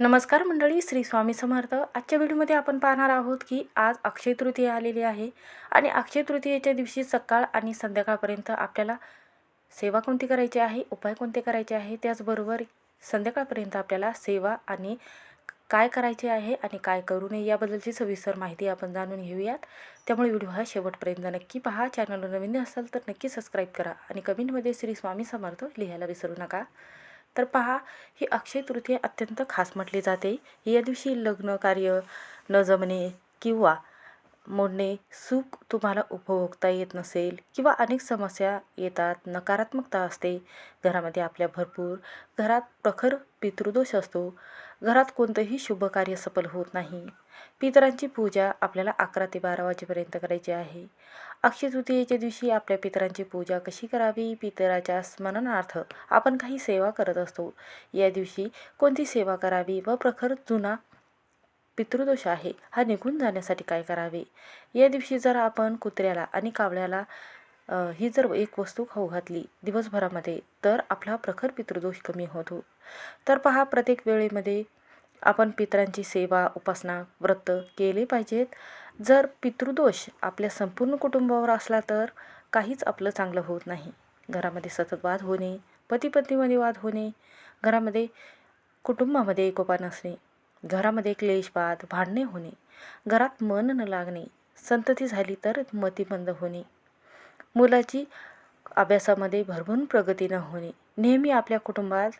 नमस्कार मंडळी श्री स्वामी समर्थ. आजच्या व्हिडिओमध्ये आपण पाहणार आहोत की आज अक्षय तृतीया आलेली आहे आणि अक्षय तृतीयेच्या दिवशी सकाळ आणि संध्याकाळपर्यंत आपल्याला सेवा कोणती करायची आहे उपाय कोणते करायचे आहे त्याचबरोबर संध्याकाळपर्यंत आपल्याला सेवा आणि काय करायचे आहे आणि काय करू नये याबद्दलची सविस्तर माहिती आपण जाणून घेऊयात. त्यामुळे व्हिडिओ हा शेवटपर्यंत नक्की पहा. चॅनलवर नवीन असाल तर नक्की सबस्क्राईब करा आणि कमेंटमध्ये श्री स्वामी समर्थ लिहायला विसरू नका. तर पहा ही अक्षय तृतीया अत्यंत खास म्हटली जाते. या दिवशी लग्न कार्य न जमणे किंवा मोडणे सुख तुम्हाला उपभोगता येत नसेल किंवा अनेक समस्या येतात नकारात्मकता असते. घरामध्ये आपल्या भरपूर घरात प्रखर पितृदोष असतो. घरात कोणतंही शुभ कार्य सफल होत नाही. पितरांची पूजा आपल्याला अकरा ते बारा वाजेपर्यंत करायची आहे. अक्षय तृतीयेच्या दिवशी आपल्या पितरांची पूजा कशी करावी? पितराच्या स्मरणार्थ आपण काही सेवा करत असतो. या दिवशी कोणती सेवा करावी व प्रखर जुना पितृदोष आहे हा निघून जाण्यासाठी काय करावे? या दिवशी जर आपण कुत्र्याला आणि कावळ्याला ही जर एक वस्तू खाऊ घातली दिवसभरामध्ये तर आपला प्रखर पितृदोष कमी होतो. तर पहा प्रत्येक वेळेमध्ये आपण पितरांची सेवा उपासना व्रत केले पाहिजेत. जर पितृदोष आपल्या संपूर्ण कुटुंबावर असला तर काहीच आपलं चांगलं होत नाही. घरामध्ये सतत वाद होणे पती पत्नीमध्ये वाद होणे घरामध्ये कुटुंबामध्ये एकोपा नसणे घरामध्ये क्लेशवाद भांडणे होणे घरात मन न लागणे संतती झाली तर मतिबंद होणे मुलाची अभ्यासामध्ये भरभरून प्रगती न होणे नेहमी आपल्या कुटुंबात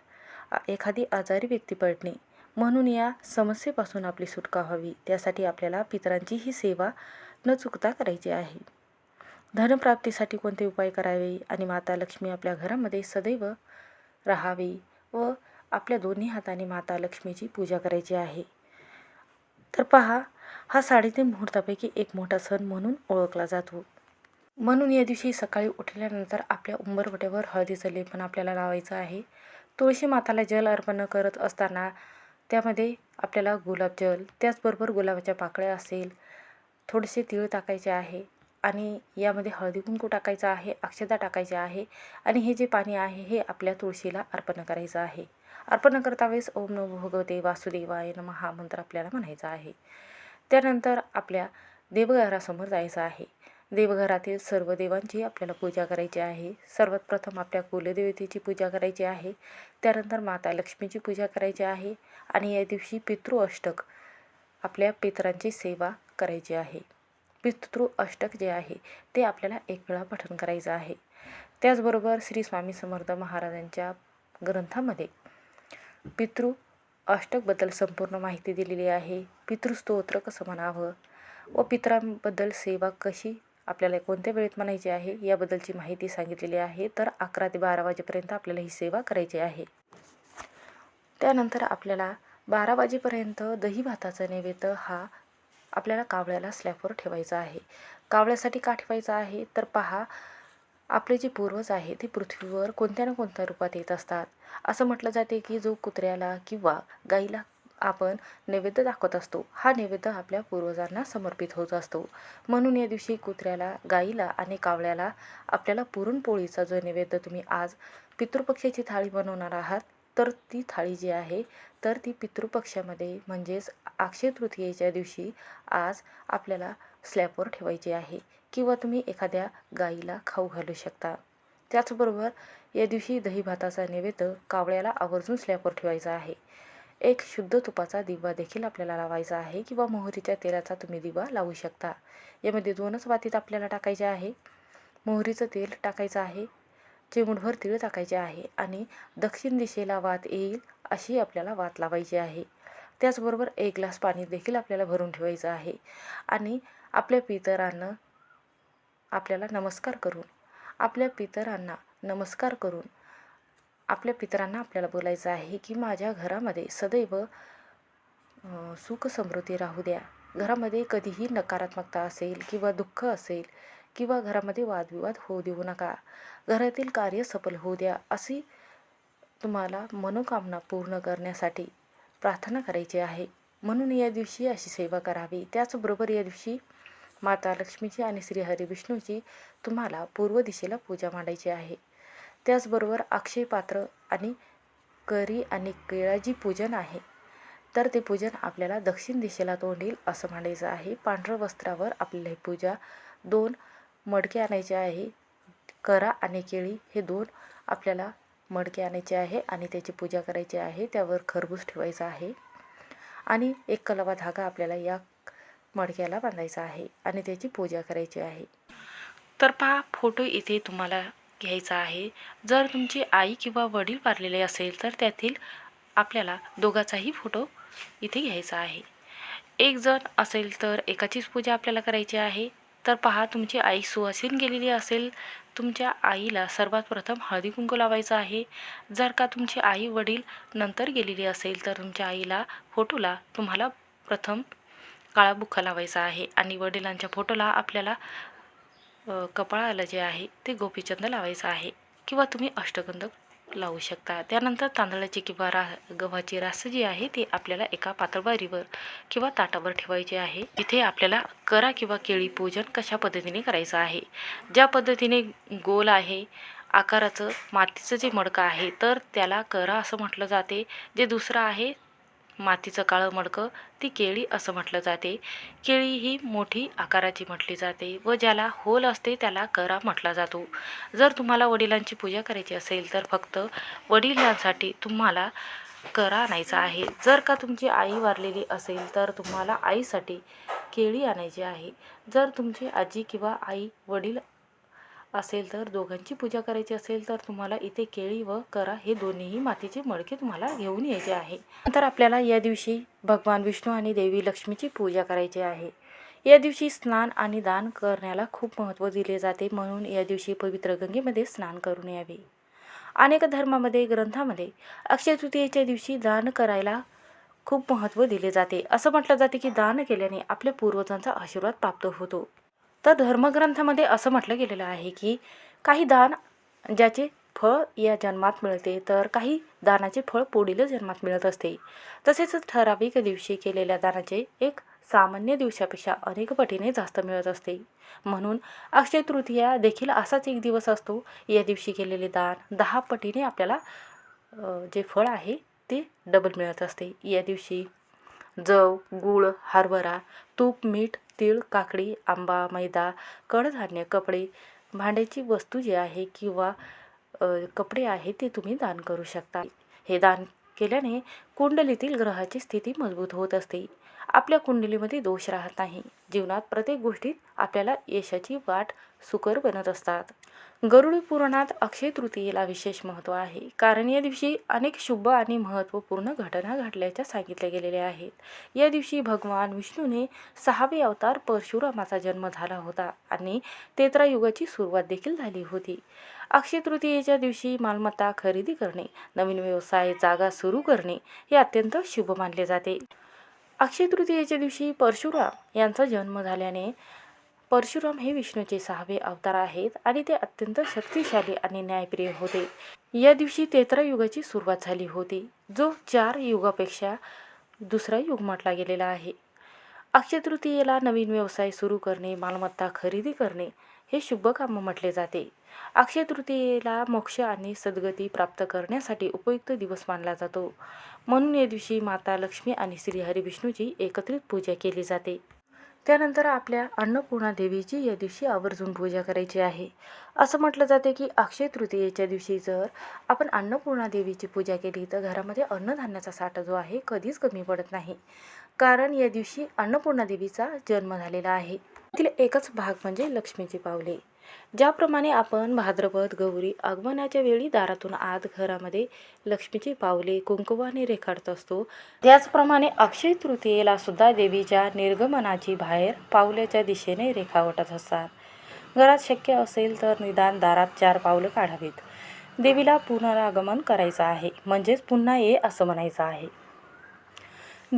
एखादी आजारी व्यक्ती पडणे म्हणून या समस्येपासून आपली सुटका व्हावी. त्यासाठी आपल्याला पितरांची ही सेवा न चुकता करायची आहे. धनप्राप्तीसाठी कोणते उपाय करावे आणि माता लक्ष्मी आपल्या घरामध्ये सदैव राहावी व आपल्या दोन्ही हाताने माता लक्ष्मीची पूजा करायची आहे. तर पहा हा साडेतीन मुहूर्तापैकी एक मोठा सण म्हणून ओळखला जातो. म्हणून या दिवशी सकाळी उठल्यानंतर आपल्या उंबरवट्यावर हळदीचं लेपन आपल्याला लावायचं आहे. तुळशी माताला जल अर्पण करत असताना त्यामध्ये आपल्याला गुलाबजल त्याचबरोबर गुलाबाच्या पाकळ्या असेल थोडेसे तीळ टाकायचे आहे आणि यामध्ये हळदी कुंकू टाकायचं आहे अक्षता टाकायचे आहे आणि हे जे पाणी आहे हे आपल्या तुळशीला अर्पण करायचं आहे. अर्पण करता वेळेस ओम नमो भगवते वासुदेवाय नम हा मंत्र आपल्याला म्हणायचा आहे. त्यानंतर आपल्या देवघरासमोर जायचं आहे. देवघरातील सर्व देवांची आपल्याला पूजा करायची आहे. सर्वात प्रथम आपल्या कुलदेवतेची पूजा करायची आहे. त्यानंतर माता लक्ष्मीची पूजा करायची आहे आणि या दिवशी पितृ अष्टक आपल्या पितरांची सेवा करायची आहे. पितृ अष्टक जे आहे ते आपल्याला एक वेळा पठण करायचं आहे. त्याचबरोबर श्री स्वामी समर्थ महाराजांच्या ग्रंथामध्ये पितृ अष्टकबद्दल संपूर्ण माहिती दिलेली आहे. पितृस्तोत्र कसं म्हणावं व पितरांबद्दल सेवा कशी आपल्याला कोणत्या वेळेत म्हणायची आहे याबद्दलची माहिती सांगितलेली आहे तर अकरा ते बारा वाजेपर्यंत आपल्याला ही सेवा करायची आहे. त्यानंतर आपल्याला बारा वाजेपर्यंत दही भाताचा नैवेद्य हा आपल्याला कावळ्याला स्लॅबवर ठेवायचा आहे. कावळ्यासाठी का ठेवायचा आहे? तर पहा आपले जे पूर्वज आहे ते पृथ्वीवर कोणत्या ना कोणत्या रूपात येत असतात. असं म्हटलं जाते की जो कुत्र्याला किंवा गाईला आपण नैवेद्य दाखवत असतो. हा नैवेद्य आपल्या पूर्वजांना समर्पित होत असतो. म्हणून या दिवशी कुत्र्याला गाईला आणि कावळ्याला आपल्याला पुरणपोळीचा जो नैवेद्य तुम्ही आज पितृपक्षाची थाळी बनवणार आहात तर ती थाळी जी आहे तर ती पितृपक्षामध्ये म्हणजेच अक्षय तृतीयेच्या दिवशी आज आपल्याला स्लॅबवर ठेवायची आहे किंवा तुम्ही एखाद्या गाईला खाऊ घालू शकता. त्याचबरोबर या दिवशी दही भाताचा नैवेद्य कावळ्याला आवर्जून स्लॅबवर ठेवायचा आहे. एक शुद्ध तुपाचा दिवा देखील आपल्याला लावायचा आहे किंवा मोहरीच्या तेलाचा तुम्ही दिवा लावू शकता. यामध्ये दोनच वातीत आपल्याला टाकायचे आहे. मोहरीचं तेल टाकायचं आहे. चिमुटभर तीळ टाकायचे आहे आणि दक्षिण दिशेला वात येईल अशी आपल्याला वात लावायची आहे. त्याचबरोबर एक ग्लास पाणी देखील आपल्याला भरून ठेवायचं आहे. आणि आपल्या पितरांना आपल्याला नमस्कार करून आपल्या पितरांना नमस्कार करून आपल्या पितरांना आपल्याला बोलायचं आहे की माझ्या घरामध्ये सदैव सुख समृद्धी राहू द्या. घरामध्ये कधीही नकारात्मकता असेल किंवा दुःख असेल किंवा घरामध्ये वादविवाद होऊ देऊ नका. घरातील कार्य सफल होऊ द्या अशी तुम्हाला मनोकामना पूर्ण करण्यासाठी प्रार्थना करायची आहे. म्हणून या दिवशी अशी सेवा करावी. त्याचबरोबर या दिवशी माता लक्ष्मीची आणि श्री हरिविष्णूची तुम्हाला पूर्व दिशेला पूजा मांडायची आहे. त्याचबरोबर अक्षय पात्र आणि करी आणि केळाजी पूजन आहे. तर ते पूजन आपल्याला दक्षिण दिशेला तोंड येईल असं मांडायचं आहे. पांढरं वस्त्रावर आपल्याला ही पूजा दोन मडके आणायचे आहे. करा आणि केळी हे दोन आपल्याला मडके आणायचे आहे आणि त्याची पूजा करायची आहे. त्यावर खरबूज ठेवायचं आहे. आणि एक कलवा धागा आपल्याला या मडक्याला बांधायचा आहे आणि त्याची पूजा करायची आहे. तर पहा फोटो इथे तुम्हाला घ्यायचा आहे. जर तुमची आई किंवा वडील वारलेले असेल तर त्यातील आपल्याला दोघाचाही फोटो इथे घ्यायचा आहे. एक जण असेल तर एकाचीच पूजा आपल्याला करायची आहे. तर पहा तुमची आई सुवासीन गेलेली असेल. तुमच्या आईला सर्वात प्रथम हळदी कुंकू लावायचं आहे. जर का तुमची आई वडील नंतर गेलेली असेल तर तुमच्या आईला फोटोला तुम्हाला प्रथम काळा बुक्का लावायचा आहे. आणि वडिलांच्या फोटोला आपल्याला कपाळाला जे आहे ते गोपीचंद लावायचं आहे. किंवा तुम्ही अष्टगंध लावू शकता. त्यानंतर तांदळाची किंवा रा गव्हाची रास जी आहे ती आपल्याला एका पातळबारीवर किंवा ताटावर ठेवायची आहे. तिथे आपल्याला करा किंवा केळी पूजन कशा पद्धतीने करायचं आहे. ज्या पद्धतीने गोल आहे आकाराचं मातीचं जे मडकं आहे तर त्याला करा असं म्हटलं जाते. जे दुसरं आहे मातीचं काळं मडकं ती केळी असं म्हटलं जाते. केळी ही मोठी आकाराची म्हटली जाते व ज्याला होल असते त्याला करा म्हटला जातो. जर तुम्हाला वडिलांची पूजा करायची असेल तर फक्त वडिलांसाठी तुम्हाला करा आणायचा आहे. जर का तुमची आई वारलेली असेल तर तुम्हाला आईसाठी केळी आणायची आहे. जर तुमची आजी किंवा आई वडील असेल तर दोघांची पूजा करायची असेल तर तुम्हाला इथे केळी व करा हे दोन्हीही मातीचे मडके तुम्हाला घेऊन यायचे आहे. नंतर आपल्याला या दिवशी भगवान विष्णू आणि देवी लक्ष्मीची पूजा करायची आहे. या दिवशी स्नान आणि दान करण्याला खूप महत्त्व दिले जाते म्हणून या दिवशी पवित्र गंगेमध्ये स्नान करून यावे. अनेक धर्मामध्ये ग्रंथामध्ये अक्षय तृतीयेच्या दिवशी दान करायला खूप महत्त्व दिले जाते. असं म्हटलं जाते की दान केल्याने आपल्या पूर्वजांचा आशीर्वाद प्राप्त होतो. तर धर्मग्रंथामध्ये असं म्हटलं गेलेलं आहे की काही दान ज्याचे फळ या जन्मात मिळते तर काही दानाचे फळ पुढील जन्मात मिळत असते. तसेच ठराविक दिवशी केलेल्या दानाचे एक सामान्य दिवसापेक्षा अनेक पटीने जास्त मिळत असते. म्हणून अक्षय तृतीया देखील असाच एक दिवस असतो. या दिवशी केलेले दान दहा पटीने आपल्याला जे फळ आहे ते डबल मिळत असते. या दिवशी जव गूळ हरभरा तूप मीठ तीळ काकडी आंबा मैदा कडधान्य कपडे भांड्याची वस्तू जी आहे किंवा कपडे आहे ते तुम्ही दान करू शकता. हे दान केल्याने कुंडलीतील ग्रहाची स्थिती मजबूत होत असते. आपल्या कुंडलीमध्ये दोष राहत नाही. जीवनात प्रत्येक गोष्टीत आपल्याला यशाची वाट सुकर बनत असतात. गरुडी पुराणात अक्षय तृतीयेला विशेष महत्त्व आहे. कारण या दिवशी अनेक शुभ आणि महत्त्वपूर्ण घटना घडल्याच्या सांगितल्या गेलेल्या आहेत. या दिवशी भगवान विष्णूने सहावे अवतार परशुरामाचा जन्म झाला होता आणि तेत्रायुगाची सुरुवात देखील झाली होती. अक्षय तृतीयेच्या दिवशी मालमत्ता खरेदी करणे नवीन व्यवसाय जागा सुरू करणे हे अत्यंत शुभ मानले जाते. अक्षय तृतीयेच्या दिवशी परशुराम यांचा जन्म झाल्याने परशुराम हे विष्णूचे सहावे अवतार आहेत आणि ते अत्यंत शक्तिशाली आणि न्यायप्रिय होते. या दिवशी तेत्रा युगाची सुरुवात झाली होती जो चार युगापेक्षा दुसरा युग म्हटला गेलेला आहे. अक्षय तृतीयेला नवीन व्यवसाय सुरू करणे मालमत्ता खरेदी करणे हे शुभ काम म्हटले जाते. अक्षय तृतीयेला मोक्ष आणि सद्गती प्राप्त करण्यासाठी उपयुक्त दिवस मानला जातो. म्हणून या दिवशी माता लक्ष्मी आणि श्रीहरी विष्णूची एकत्रित पूजा केली जाते. त्यानंतर आपल्या अन्नपूर्णा देवीची या दिवशी आवर्जून पूजा करायची आहे. असं म्हटलं जाते की अक्षय तृतीयेच्या दिवशी जर आपण अन्नपूर्णा देवीची पूजा केली तर घरामध्ये अन्नधान्याचा साठा जो आहे कधीच कमी पडत नाही. कारण या दिवशी अन्नपूर्णा देवीचा जन्म झालेला आहे. त्यातील एकच भाग म्हणजे लक्ष्मीची पावले. ज्याप्रमाणे आपण भाद्रपद गौरी आगमनाच्या वेळी दारातून आत घरामध्ये लक्ष्मीची पावले कुंकुवाने रेखाटत असतो. त्याचप्रमाणे अक्षय तृतीयेला सुद्धा देवीच्या निर्गमनाची बाहेर पावल्याच्या दिशेने रेखावटत असतात. घरात शक्य असेल तर निदान दारात चार पावलं काढावीत. देवीला पुनरागमन करायचं आहे. म्हणजेच पुन्हा ये असं म्हणायचं आहे.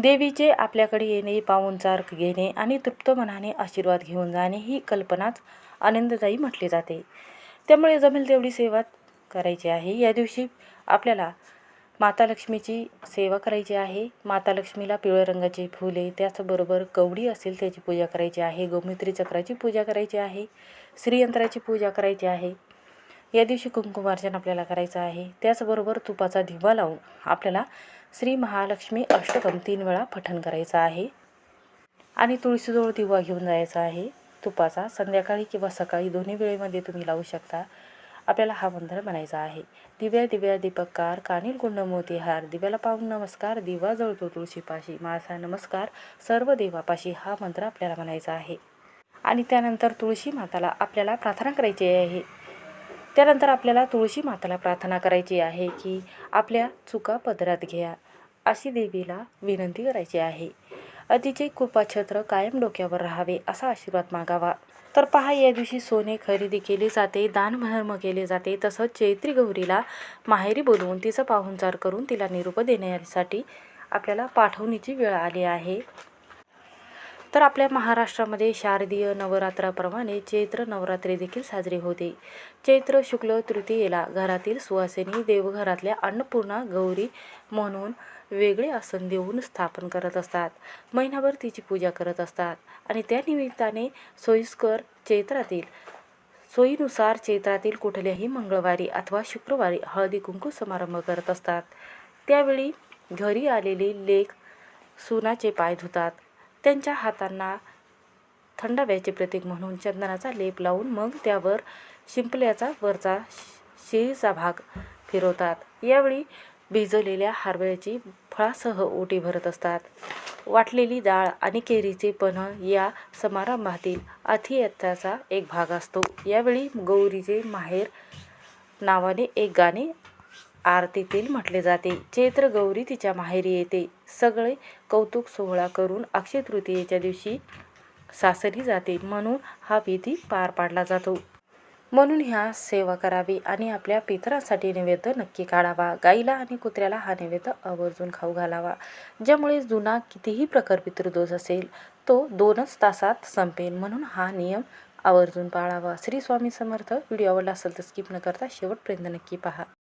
देवीचे आपल्याकडे येणे पाहुणचार घेणे आणि तृप्त मनाने आशीर्वाद घेऊन जाणे ही कल्पनाच आनंददायी म्हटली जाते. त्यामुळे जमेल तेवढी सेवा करायची आहे. या दिवशी आपल्याला माता लक्ष्मीची सेवा करायची आहे. माता लक्ष्मीला पिवळ्या रंगाची फुले त्याचबरोबर कवडी असेल त्याची पूजा करायची आहे. गोमित्री चक्राची पूजा करायची आहे. श्रीयंत्राची पूजा करायची आहे. या दिवशी कुंकुमार्चन आपल्याला करायचं आहे. त्याचबरोबर तुपाचा दिवा लावून आपल्याला श्री महालक्ष्मी अष्टकम तीन वेळा पठण करायचं आहे. आणि तुळशीजवळ दिवा घेऊन जायचा आहे. तुपाचा संध्याकाळी किंवा सकाळी दोन्ही वेळेमध्ये तुम्ही लावू शकता. आपल्याला हा मंत्र म्हणायचा आहे. दिव्या दिव्या दीपकार कानिल कुंड मोतीहार दिव्याला पाहून नमस्कार. दिवा जळतो तुळशीपाशी. माझा नमस्कार. सर्व देवापाशी हा मंत्र आपल्याला म्हणायचा आहे. आणि त्यानंतर तुळशी माताला आपल्याला प्रार्थना करायची आहे. त्यानंतर आपल्याला तुळशी माताला प्रार्थना करायची आहे की आपल्या चुका पदरात घ्या. अशी देवीला विनंती करायची आहे. अतिचे कृपाछत्र कायम डोक्यावर राहावे असा आशीर्वाद मागावा. तर पहा या दिवशी सोने खरेदी केले जाते दानधर्म केले जाते तसंच चैत्री गौरीला माहेरी बोलवून तिचं पाहुणचार करून तिला निरूप देण्यासाठी आपल्याला पाठवणीची वेळ आली आहे. तर आपल्या महाराष्ट्रामध्ये शारदीय नवरात्राप्रमाणे चैत्र नवरात्री देखील साजरी होते. चैत्र शुक्ल तृतीयेला घरातील सुवासिनी देवघरातल्या अन्नपूर्णा गौरी म्हणून वेगळे आसन देऊन स्थापन करत असतात. महिनाभर तिची पूजा करत असतात आणि त्या निमित्ताने सोयीस्कर चैत्रातील सोयीनुसार चैत्रातील कुठल्याही मंगळवारी अथवा शुक्रवारी हळदी कुंकू समारंभ करत असतात. त्यावेळी घरी आलेले लेख सुनाचे पाय धुतात. त्यांच्या हातांना थंडाव्याचे प्रतीक म्हणून चंदनाचा लेप लावून मग त्यावर शिंपल्याचा वरचा शिळीचा भाग फिरवतात. यावेळी भिजवलेल्या हरभऱ्याची फळासह ओटी भरत असतात. वाटलेली डाळ आणि केरीचे पन्ह या समारंभातील अथियत्याचा एक भाग असतो. यावेळी गौरीचे माहेर नावाने एक गाणे आरतीतील म्हटले जाते. चैत्र गौरी तिच्या माहेरी येते. सगळे कौतुक सोहळा करून अक्षय तृतीयेच्या दिवशी सासरी जाते. म्हणून हा विधी पार पाडला जातो. म्हणून ह्या सेवा करावी आणि आपल्या पितरांसाठी नैवेद्य नक्की काढावा. गाईला आणि कुत्र्याला हा नैवेद्य आवर्जून खाऊ घालावा. ज्यामुळे जुना कितीही प्रकार पितृदोष असेल तो दोनच तासात संपेल. म्हणून हा नियम आवर्जून पाळावा. श्री स्वामी समर्थ. व्हिडिओ आवडला असेल तर स्किप न करता शेवटपर्यंत नक्की पहा.